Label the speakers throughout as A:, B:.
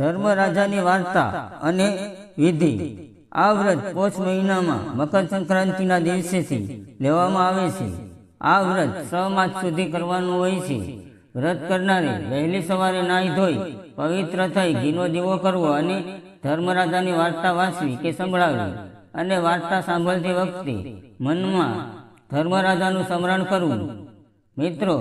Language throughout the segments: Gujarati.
A: ધર્મરાજાની વાર્તા અને વિધિ. આ વ્રત પોષ મહિનામાં મકર સંક્રાંતિના દિવસેથી લેવામાં આવે છે. આ વ્રત છ માસ સુધી કરવાનું હોય છે. વ્રત કરનારે વહેલી સવારે નાહી ધોઈ, પવિત્ર થઈ ઘીનો દીવો કરવો અને ધર્મરાજાની વાર્તા વાંચવી કે સંભળાવવી અને વાર્તા સાંભળતી વખતે મનમાં ધર્મરાજાનું સ્મરણ કરવું. મિત્રો,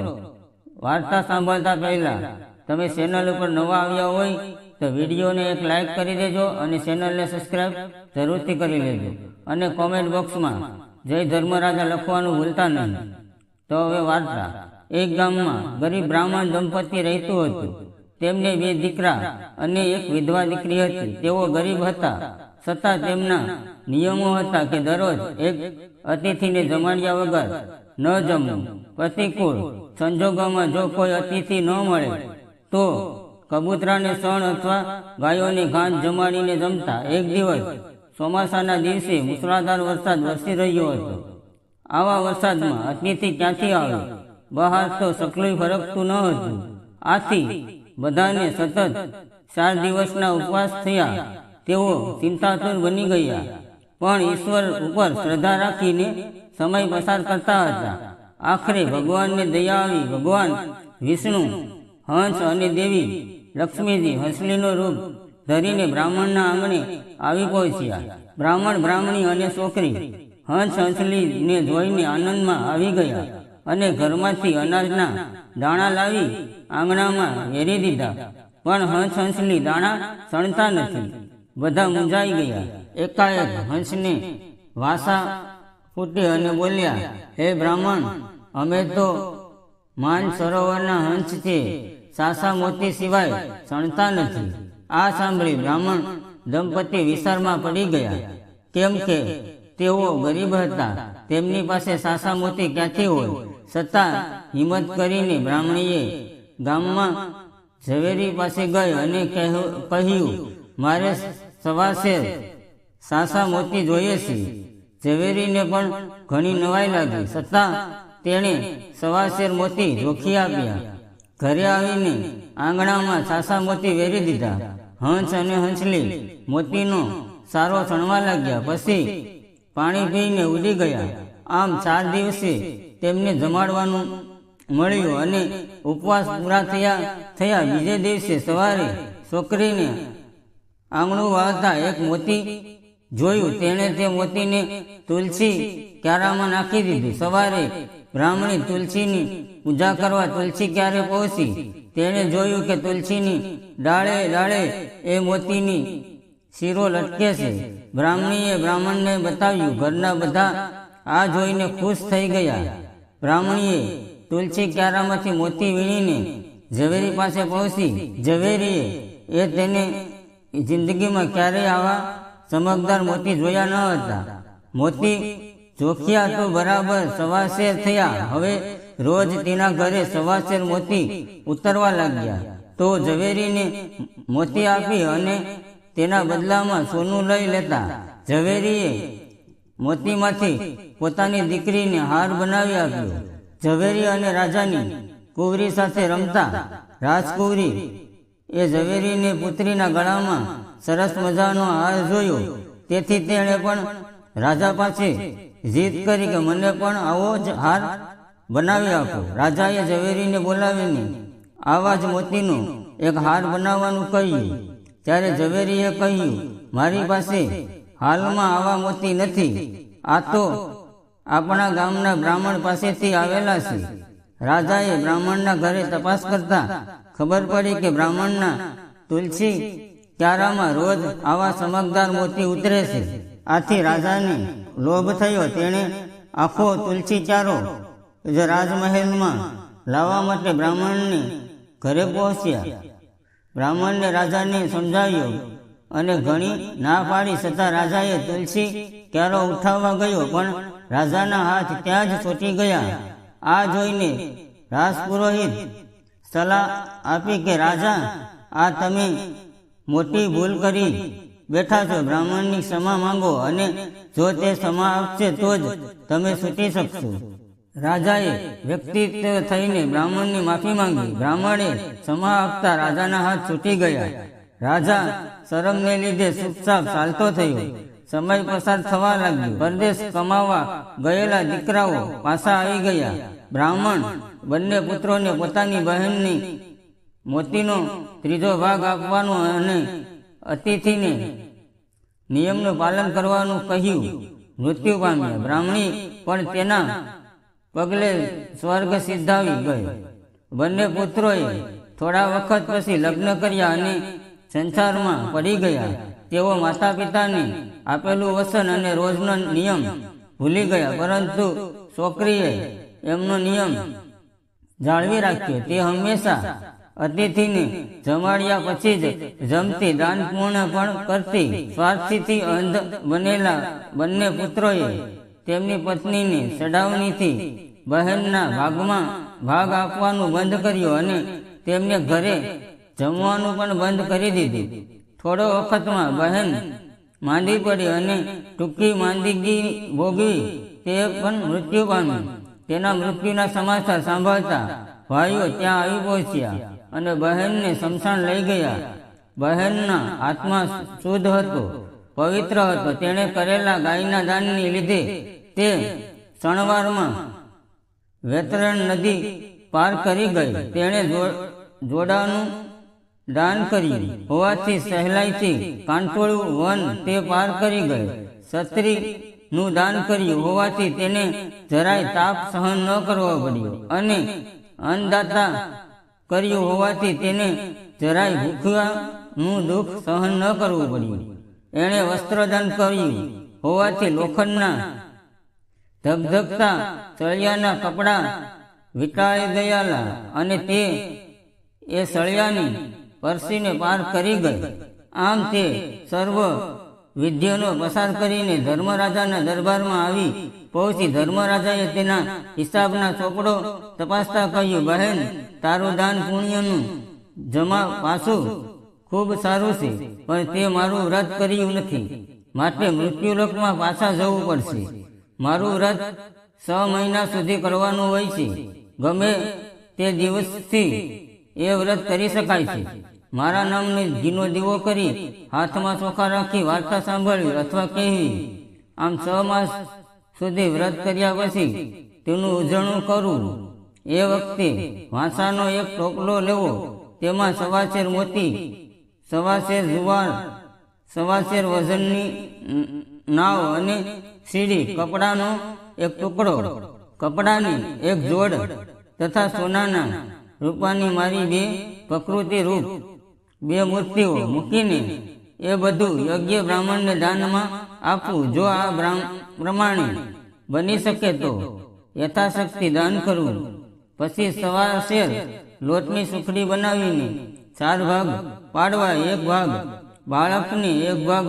A: વાર્તા સાંભળતા પહેલાં તમે ચેનલ ઉપર નવા આવ્યા હોય તો વિડીયોને એક લાઇક કરી દેજો અને ચેનલને સબસ્ક્રાઇબ જરૂરથી કરી લેજો. અને કોમેન્ટ બોક્સમાં જય ધર્મરાજા લખવાનું ભૂલતા નહીં. તો હવે વાર્તા. એક ગામમાં ગરીબ બ્રાહ્મણ દંપતી રહેતું હતું. તેમને બે દીકરા અને એક વિધવા દીકરી હતી. તેઓ ગરીબ હતા. છતાં તેમના નિયમો હતા કે દરરોજ એક અતિથિને જમાડ્યા વગર ન જમવું. પ્રતિકૂળ સંજોગોમાં જો કોઈ અતિથિ ન મળે, તો કબૂતરાને સણ અથવા ગાયોને ઘાસ જમાડીને જમતા એક દિવસ ચોમાસાના દિવસે મુસળાધાર વરસાદ વરસી રહ્યો હતો. આવા વરસાદમાં અતિથિ ક્યાંથી આવે? બહાર તો સકલું ફરકતું ન હતું. આથી બધાને સતત ચાર દિવસના ઉપવાસ થયા. તેઓ ચિંતાતુર બની ગયા. પણ ઈશ્વર ઉપર શ્રદ્ધા રાખીને સમય પસાર કરતા હતા. આખરે ભગવાનને દયા આવી. ભગવાન વિષ્ણુ, હંસ અને દેવી લક્ષ્મીજી હસલીનું રૂપ ધરીને બ્રાહ્મણના આંગણે આવી પહોંચ્યા. બ્રાહ્મણ બ્રાહ્મણી અને છોકરી હંસ હંસલીને જોઈને આનંદમાં આવી ગયા અને ઘરમાંથી અનાજના દાણા લાવી આંગણામાં વેરી દીધા. પણ હંસ હંસલી દાણા સણતા નથી. બધા મૂંઝાઈ ગયા. એકાએક હંસને વાસા ફૂટી અને બોલ્યા, હે બ્રાહ્મણ, અમે તો માન સરોવરના હંસ છે સાસા મોતી સિવાય સણતા નથી. આ સાંભળી બ્રાહ્મણ દંપતી વિસારમાં પડી ગયા. કેમ કે તેઓ ગરીબ હતા. તેમની પાસે સાસા મોતી ક્યાંથી હોય? છતાં હિંમત કરીને બ્રાહ્મણીએ ગામમાં ઝવેરી પાસે ગઈ અને કહ્યું મારે સવાસે સાસા મોતી જોઈએ છે. ઝવેરીને પણ ઘણી નવાઈ લાગી. છતાં તેણે સવાસેર મોતી જોખી આપ્યા. ઘરે આવીને આંગણામાં સાસા મોતી વેરી દીધા. હંસ અને હંસલી મોતીનો સારો સણવા લાગ્યા. પછી પાણી પીને ઉડી ગયા. આમ ચાર દિવસે તેમને જમાડવાનું મળ્યું અને ઉપવાસ પૂરા થયા થયા. બીજે દિવસે સવારે છોકરીને આંગણું વાળતા એક મોતી જોયું. તેણે તે મોતીને તુલસી ક્યારામાં નાખી દીધું. સવારે બ્રાહ્મણી તુલસીની પૂજા કરવા તુલસી ક્યારે પહોંચી તેણે જોયું કે તુલસીની ડાળે ડાળે એ મોતીની શીરો લટકે છે. બ્રાહ્મણીએ બ્રાહ્મણને બતાવ્યું, ઘરના બધા આ જોઈને ખુશ થઈ ગયા. બ્રાહ્મણીએ તુલસી ક્યારામાંથી મોતી વીણીને ઝવેરી પાસે પહોંચી ઝવેરીએ એ તેને જિંદગીમાં ક્યારેય આવા ચમકદાર મોતી જોયા ન હતા. મોતી જોખ્યા તો બરાબર સવાશેર થયા. હવે રોજ તેના ઘરે સવાસેર મોતી ઉતરવા લાગ્યા. તો ઝવેરીને મોતી આપી અને તેના બદલામાં સોનું લઈ લેતા ઝવેરીએ મોતીમાંથી પોતાની દીકરીને હાર બનાવી આપ્યો. ઝવેરી અને રાજાની કુંવરી સાથે રમતા રાજકુંવરી એ ઝવેરીને પુત્રીના ગળામાં સરસ મજાનો હાર જોયો. તેથી તેણે પણ રાજા પાસે જીદ કરી કે મને પણ આવો જ હાર બનાવી આપો. રાજાએ ઝવેરીને બોલાવીને આવા જ મોતીનો એક હાર બનાવવાનું કહ્યું. ત્યારે ઝવેરીએ કહ્યું, મારી પાસે હાલમાં આવા મોતી નથી. આ તો આપણા ગામના બ્રાહ્મણ પાસેથી આવેલા છે. રાજાએ બ્રાહ્મણના ઘરે તપાસ કરતા ખબર પડી કે બ્રાહ્મણના તુલસી ક્યારામાં રોજ આવા ચમકદાર મોતી ઉતરે છે. આથી રાજાને લોભ થયો. તેણે આખો તુલસી ચારો જે રાજમહેલમાં લાવવા માટે બ્રાહ્મણને ઘરે પહોંચ્યા. બ્રાહ્મણને રાજાને સમજાવ્યો અને ઘણી ના પાડી છતાં રાજાએ તુલસી ક્યારો ઉઠાવવા ગયો, પણ રાજાના હાથ ત્યાં જ ચોટી ગયા. આ જોઈને રાજપુરોહિત સલાહ આપી કે, રાજા, આ તમે મોટી ભૂલ કરી. બેઠા છો, બ્રાહ્મણની ક્ષમા માંગો અને જો તે ક્ષમા આપશે તો જ તમે છૂટી શકશો. રાજાએ વ્યક્તિત્વ થઈને બ્રાહ્મણની માફી માંગી. બ્રાહ્મણે ક્ષમા આપતા રાજાના હાથ છૂટી ગયા. રાજા શરમને લીધે ચૂપચાપ ચાલતો થયો. સમય પસાર થવા લાગ્યો. પરદેશ કમાવા ગયેલા દીકરાઓ પાછા આવી ગયા. બ્રાહ્મણ બંને પુત્રોને પોતાની બહેનની મોતીનો ત્રીજો ભાગ આપવાનો અને અતિથિને નિયમનું પાલન કરવાનું કહ્યું. મૃત્યુ પામ્યા. બ્રાહ્મણી પણ તેના પગલે સ્વર્ગ સિદ્ધાવી ગયો બંને પુત્રોએ થોડા વખત પછી લગ્ન કર્યા અને સંસારમાં પડી ગયા. તેઓ માતા પિતાને આપેલું વસન અને રોજનો નિયમ ભૂલી ગયા, પરંતુ છોકરીએ એમનો નિયમ જાળવી રાખ્યો. તે હંમેશા અતિથિને જમાડ્યા પછી જ જમતી દાન પૂર્ણ પણ કરતી સ્વાર્થથી અંધ બનેલા બંને પુત્રોએ તેમની પત્નીની સડાવણીથી બહેનના ભાગમાં ભાગ આપવાનું બંધ કર્યું અને તેમને ઘરે જમવાનું પણ બંધ કરી દીધું. થોડો વખતમાં બહેન માંદી પડી અને ટૂંકી માંદગી ભોગવી તે પણ મૃત્યુ પામ્યું. તેના મૃત્યુના સમાચાર સાંભળતા ભાઈઓ ત્યાં આવી પહોંચ્યા અને બહેનને શમશાન લઈ ગયા. બહેનના આત્મા શુદ્ધ હતો, પવિત્ર હતો. તેણે કરેલા ગાયના દાનની લીધે તે શણવારમાં વેતરણ નદી પાર કરી ગઈ. તેણે જોડાનું દાન કર્યું. હોવાથી સહેલાઈથી કાંટોળું વન તે પાર કરી ગઈ છત્રી નું દાન કર્યું. હોવાથી તેને જરાય તાપ સહન ન કરવો પડ્યો અને અન્નદાતા કર્યું. હોવાથી તેને જરાય ભૂખ્યાનું દુઃખ સહન ન કરવું પડ્યું. એણે વસ્ત્રદાન કર્યું. હોવાથી લોખંડના ધગધગતા સળિયાના કપડા વિટાળી ગયેલા અને તે એ સળિયાની પરસીને પાર કરી ગઈ. આમ તે સર્વ વિદ્યનો પસાર કરીને ધર્મરાજાના દરબારમાં આવી પહોંચી. ધર્મરાજાએ તેના હિસાબના ચોપડો તપાસતા કહ્યું, બહેન, તારું દાન પુણ્યનું જમા પાછું ખૂબ સારું છે, પણ તે મારું વ્રત કર્યું નથી. માટે મૃત્યુલોકમાં પાછા જવું પડશે. મારું વ્રત છ મહિના સુધી કરવાનું હોય છે. ગમે તે દિવસથી એ વ્રત કરી શકાય છે. મારા નામને ઘીનો દીવો કરી હાથમાં ચોખા રાખી વાર્તા સાંભળવી અથવા કહેવી આમ છ માસ સુધી વ્રત કર્યા પછી તેનું ઉજવણું કરવું એ વખતે વાંસાનો એક ટોપલો લેવો, તેમાં સવાશેર મોતી સવાશેર જુવાર સવાશેર વજનની નાવ અને સીડી કપડાનો એક ટુકડો, કપડાની એક જોડ તથા સોનાના રૂપાની મારી બે પ્રકૃતિ રૂપ બે મૂર્તિઓ મૂકીને એ બધું યોગ્ય બ્રાહ્મણને દાનમાં આપવું જો આ પ્રમાણે બની શકે તો યથાશક્તિ દાન કરવું પછી સવા શેર લોટની સુખડી બનાવીને ચાર ભાગ પાડવા. એક ભાગ બાળકને, એક ભાગ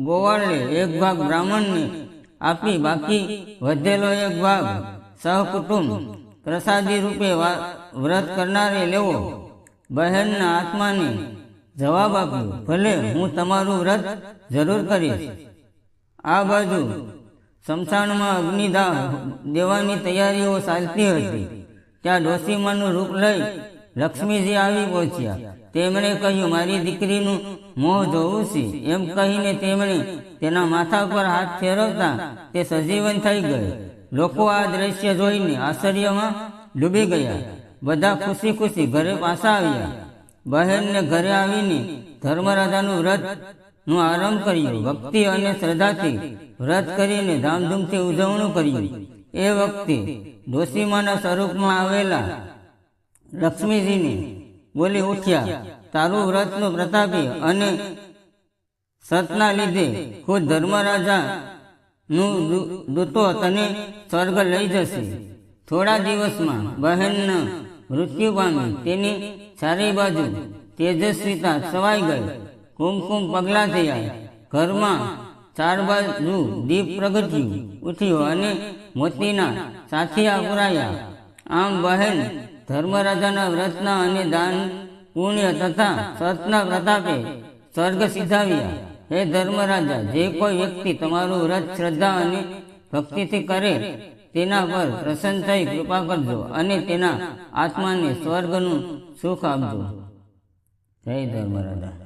A: ગોવાળે એક ભાગ બ્રાહ્મણને, આપી બાકી વધેલો એક ભાગ સહકુટુંબ પ્રસાદી રૂપે વ્રત કરનારે લેવો. બહેનના આત્માને જવાબ આપ્યો ભલે હું તમારું વ્રત જરૂર કરીશ. આ બાજુ શમશાનમાં અગ્નિદાહ દેવાની તૈયારીઓ ચાલતી હતી. ત્યાં ડોસીમાનું રૂપ લઈ લક્ષ્મીજી આવી પહોંચ્યા. તેમણે કહ્યું, મારી દીકરીનું મોહ જોવું છે. એમ કહીને તેમણે તેના માથા પર હાથ ફેરવતા તે સજીવન થઈ ગઈ લોકો આ દ્રશ્ય જોઈને આશ્ચર્યમાં ડૂબી ગયા. બધા ખુશી ખુશી ઘરે પાછા આવ્યા. બહેનને ઘરે આવીને ધર્મરાજાનું વ્રતનું આરંભ કર્યો. ભક્તિ અને શ્રદ્ધાથી વ્રત કરીને ધામધૂમથી ઉજવણું કર્યું. એ વખતે ડોસીમાના સ્વરૂપમાં આવેલા લક્ષ્મીજીને બોલી ઉઠ્યા, તારું વ્રતનું પ્રતાપી અને સતના લીધે ખુદ ધર્મરાજા નું દૂતો તને સ્વર્ગ લઈ જશે. થોડા દિવસમાં બહેનના મૃત્યુ પામી તેની ચારેય બાજુ તેજસ્વીતા છવાઈ ગઈ. કુમકુમ પગલા થયા. ઘરમાં ચાર બાજુ દીપ પ્રગટ્યું, ઉઠ્યું અને મોતીના સાથિયા પુરાયા આમ બહેન ધર્મરાજાના વ્રતના અને દાન, પુણ્ય તથા સતના પ્રતાપે સ્વર્ગ સિદ્ધાવ્યા. હે ધર્મરાજા, જે કોઈ વ્યક્તિ તમારું વ્રત, શ્રદ્ધા અને ભક્તિથી કરે, તેના પર પ્રસન્ન થઈ કૃપા કરજો અને તેના આત્માને સ્વર્ગનું સુખ આપજો. જય ધર્મરાજા.